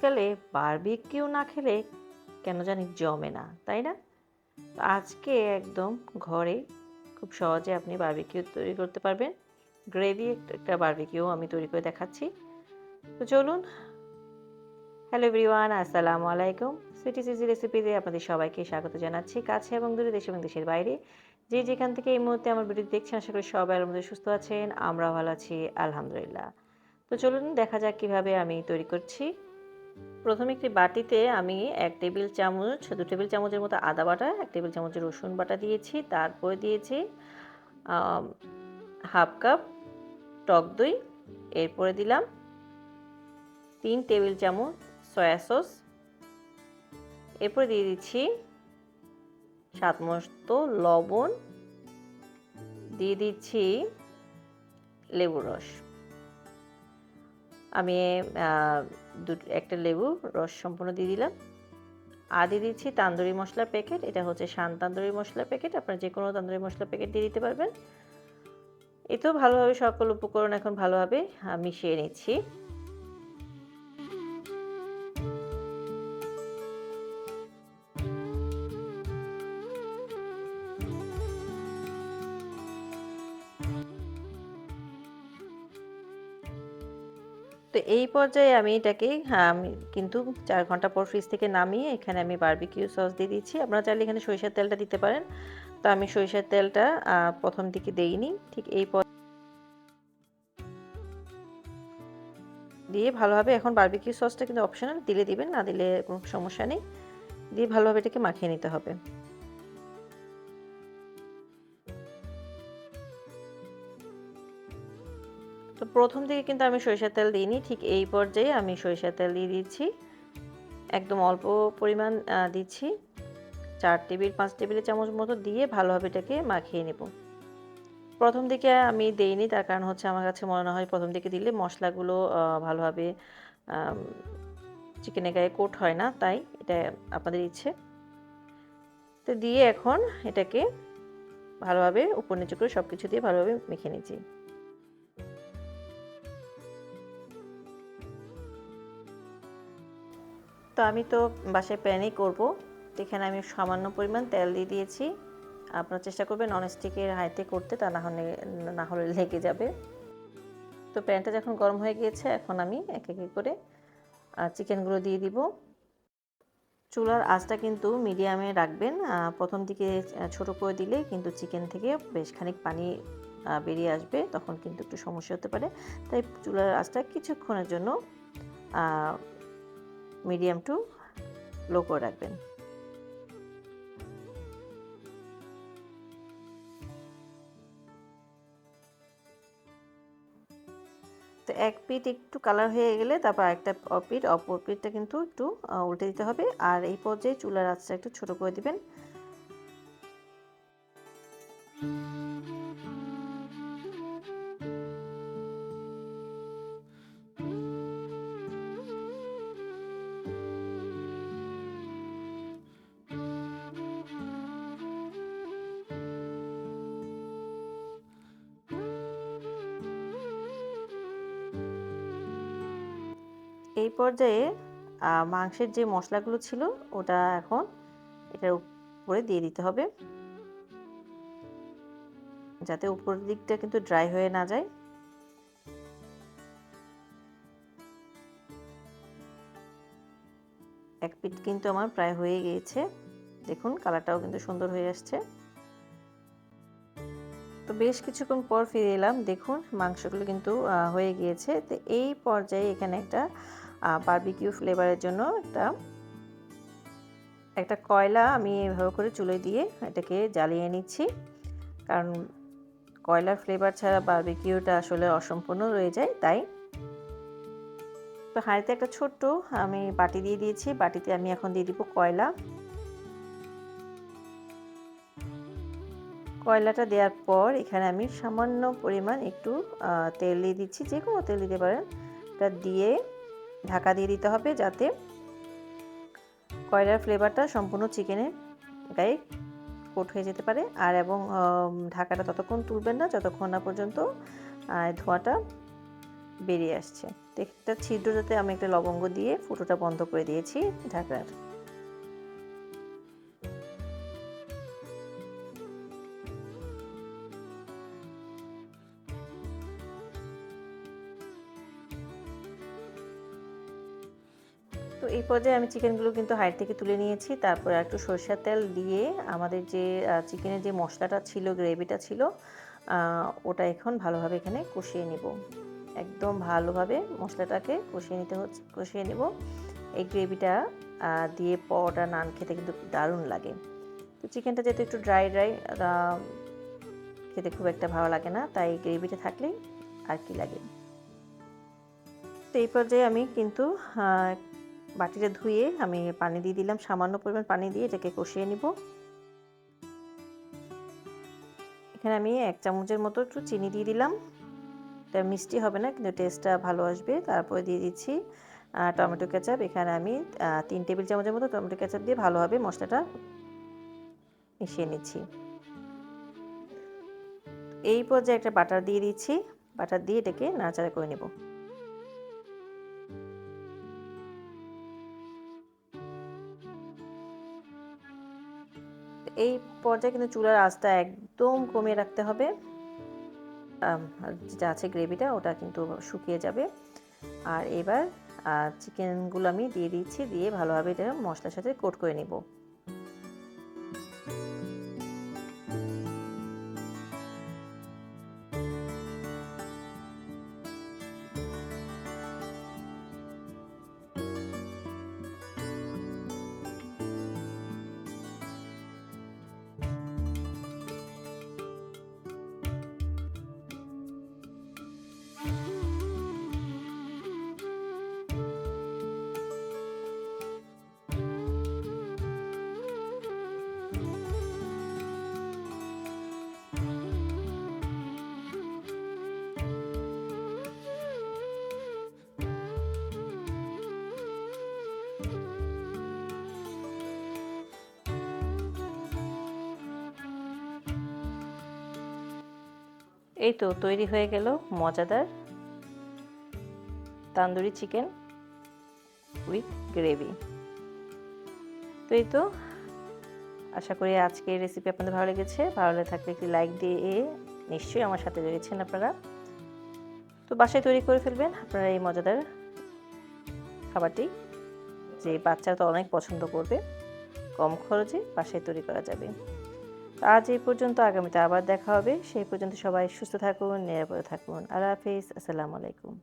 শীতকালে বারবিকিউ না খেলে কেন জানি জমে না, তাই না? আজকে একদম ঘরে খুব সহজে আপনি বারবিকিউ তৈরি করতে পারবেন। গ্রেভি একটা বারবিকিউ আমি তৈরি করে দেখাচ্ছি। তো চলুন। হ্যালো এভরিওয়ান আসসালামু আলাইকুম। সুইটি সিজি রেসিপিতে আপনাদের সবাইকে স্বাগত জানাচ্ছি কাছে এবং দূরে, দেশ এবং দেশের বাইরে। যে যেখান থেকে এই মুহূর্তে আমার ভিডিও দেখছেন, আশা করি সবাই আমাদের সুস্থ আছেন, আমরাও ভালো আছি, আলহামদুলিল্লাহ। তো চলুন, দেখা যাক কীভাবে আমি তৈরি করছি। প্রথমে একটি বাটিতে আমি এক টেবিল চামচ দু টেবিল চামচের মতো আদা বাটা, এক টেবিল চামচ রসুন বাটা দিয়েছি। তারপরে দিয়েছি হাফ কাপ টক দই। এরপরে দিলাম তিন টেবিল চামচ সয়া সস। এরপরে দিয়ে দিচ্ছি সাত লবণ। দিয়ে দিচ্ছি লেবুর রস। আমি দু একটা লেবু রস সম্পূর্ণ দিয়ে দিলাম। আর দিয়ে দিচ্ছি তান্দুরি মশলার প্যাকেট। এটা হচ্ছে শান তান্দুরি মশলার প্যাকেট। আপনারা যে কোনো তান্দুরি মশলার প্যাকেট দিয়ে দিতে পারবেন। এতেও ভালোভাবে সকল উপকরণ এখন ভালোভাবে মিশিয়ে নিচ্ছি। তো এই পর্যায়ে আমি এটাকে আমি কিন্তু চার ঘণ্টা পর ফ্রিজ থেকে নামিয়ে এখানে আমি বারবিকিউ সস দিয়ে দিচ্ছি। আপনারা চাইলে এখানে সরিষার তেলটা দিতে পারেন। তো আমি সরিষার তেলটা প্রথম দিকে দেইনি ঠিক এই পর দিয়ে ভালোভাবে এখন বার্বিকিউ সসটা কিন্তু অপশনাল দিলে দিবেন, না দিলে কোনো সমস্যা নেই। দিয়ে ভালোভাবে এটাকে মাখিয়ে নিতে হবে। তো প্রথম দিকে কিন্তু আমি সরিষার তেল দিইনি, ঠিক এই পর্যায়ে আমি সরিষার তেল দিয়ে দিচ্ছি। একদম অল্প পরিমাণ দিচ্ছি। চার টেবিল, পাঁচ টেবিলের চামচ মতো দিয়ে ভালোভাবে এটাকে মাখিয়ে নেব। প্রথম দিকে আমি দেইনি, তার কারণ হচ্ছে আমার কাছে মনে হয় প্রথম দিকে দিলে মশলাগুলো ভালোভাবে চিকেনের গায়ে কোট হয় না, তাই এটা আপনাদের ইচ্ছে। তো দিয়ে এখন এটাকে ভালোভাবে উপর নিচে করে সব কিছু দিয়ে ভালোভাবে মেখে নিচ্ছি। তো আমি তো বাসায় প্যানই করব। এখানে আমি সামান্য পরিমাণ তেল দিয়ে দিয়েছি। আপনার চেষ্টা করবেন ননস্টিকের হাইতে করতে, তা না হলে না হলে লেগে যাবে। তো প্যানটা যখন গরম হয়ে গিয়েছে, এখন আমি এক এক করে চিকেনগুলো দিয়ে দিব। চুলার আঁচটা কিন্তু মিডিয়ামে রাখবেন। প্রথম দিকে ছোট করে দিলে কিন্তু চিকেন থেকে বেশ খানিক পানি বেরিয়ে আসবে। তখন কিন্তু একটু সমস্যা হতে পারে। তাই চুলার আঁচটা কিছুক্ষণের জন্য মিডিয়াম টু লো করে রাখবেন। তো এক পিঠ একটু কালার হয়ে গেলে তারপর একটা পিঠ অপর পিটটা কিন্তু একটু উল্টে দিতে হবে। আর এই পর্যায়ে চুলার আঁচটা একটু ছোট করে দিবেন। এই পর্যায়ে মাংসের যে মশলাগুলো ছিল, ওটা এখন এটার উপরে দিয়ে দিতে হবে। যাতে উপরের দিকটা কিন্তু ড্রাই হয়ে না যায়। এক পিট কিন্তু আমার প্রায় হয়ে গিয়েছে। দেখুন, কালারটাও কিন্তু সুন্দর হয়ে আসছে। তো বেশ কিছুক্ষণ পর ফিরে এলাম। দেখুন, মাংসগুলো কিন্তু হয়ে গিয়েছে। তো এই পর্যায়ে এখানে একটা বারবিকিউ ফ্লেভারের জন্য একটা একটা কয়লা আমি এভাবে করে চুলে দিয়ে এটাকে জ্বালিয়ে নিচ্ছি। কারণ কয়লার ফ্লেভার ছাড়া বারবিকিউটা আসলে অসম্পূর্ণ রয়ে যায়, তাই তো হাঁড়িতে একটা ছোট্ট আমি বাটি দিয়ে দিয়েছি। বাটিতে আমি এখন দিয়ে দিব কয়লা। কয়লাটা দেওয়ার পর এখানে আমি সামান্য পরিমাণ একটু তেল দিয়ে দিচ্ছি যে কোনো তেল দিতে পারেন। এটা দিয়ে ঢাকা দিয়ে দিতে হবে যাতে কয়লার ফ্লেভারটা সম্পূর্ণ চিকেনের গায়ে কোট হয়ে যেতে পারে। আর এবং ঢাকাটা ততক্ষণ তুলবেন না, যতক্ষণ না পর্যন্ত ধোঁয়াটা বেরিয়ে আসছে। তো একটা ছিদ্রটাতে আমি একটা লবঙ্গ দিয়ে ফুটোটা বন্ধ করে দিয়েছি ঢাকনার তো এই পর্যায়ে আমি চিকেনগুলো কিন্তু হাইট থেকে তুলে নিয়েছি। তারপর একটু সরষের তেল দিয়ে আমাদের যে চিকেনের যে মশলাটা ছিল গ্রেভিটা ছিল ওটা এখন ভালোভাবে এখানে কষিয়ে নিব। একদম ভালোভাবে মশলাটাকে কষিয়ে নিতে হচ্ছে, কষিয়ে নিব। এই গ্রেভিটা দিয়ে পরোটা, নান খেতে কিন্তু দারুণ লাগে। তো চিকেনটা যেহেতু একটু ড্রাই ড্রাই খেতে খুব একটা ভালো লাগে না, তাই গ্রেভিটা থাকলেই আর কি লাগে। তো এই পর্যায়ে আমি কিন্তু বাটিটা ধুয়ে আমি পানি দিয়ে দিলাম, সামান্য পরিমাণ পানি দিয়ে এটাকে কষিয়ে নিব। এখানে আমি এক চামচের মতো একটু চিনি দিয়ে দিলাম। এটা মিষ্টি হবে না, কিন্তু টেস্টটা ভালো আসবে। তারপরে দিয়ে দিচ্ছি টমেটো কেচাপ। এখানে আমি তিন টেবিল চামচের মতো টমেটো কেচাপ দিয়ে ভালোভাবে মশলাটা মিশিয়ে নিচ্ছি। এই পর্যায়ে একটা বাটার দিয়ে দিচ্ছি। বাটার দিয়ে এটাকে নাড়াচাড়া করে নেব। এই পর্যায়ে কিন্তু চুলার আঁচটা একদম কমিয়ে রাখতে হবে। যেটা আছে গ্রেভিটা ওটা কিন্তু শুকিয়ে যাবে। আর এবার চিকেনগুলো আমি দিয়ে দিচ্ছি, দিয়ে ভালোভাবে এটা মশলার সাথে কোট করে নিব। এই তো তৈরি হয়ে গেল মজাদার তান্দুরি চিকেন উইথ গ্রেভি। তো এই তো, আশা করি আজকের রেসিপি আপনাদের ভালো লেগেছে। ভালো লেগে থাকলে একটি লাইক দিয়ে নিশ্চয়ই আমার সাথে রয়েছেন আপনারা। তো বাসায় তৈরি করে ফেলবেন আপনারা এই মজাদার খাবারটি, যে বাচ্চারা তো অনেক পছন্দ করবে, কম খরচে বাসায় তৈরি করা যাবে। আজ এই পর্যন্ত, আগামীতে আবার দেখা হবে। সেই পর্যন্ত সবাই সুস্থ থাকুন, নিরাপদে থাকুন। আল্লাহ হাফিজ। আসসালামু আলাইকুম।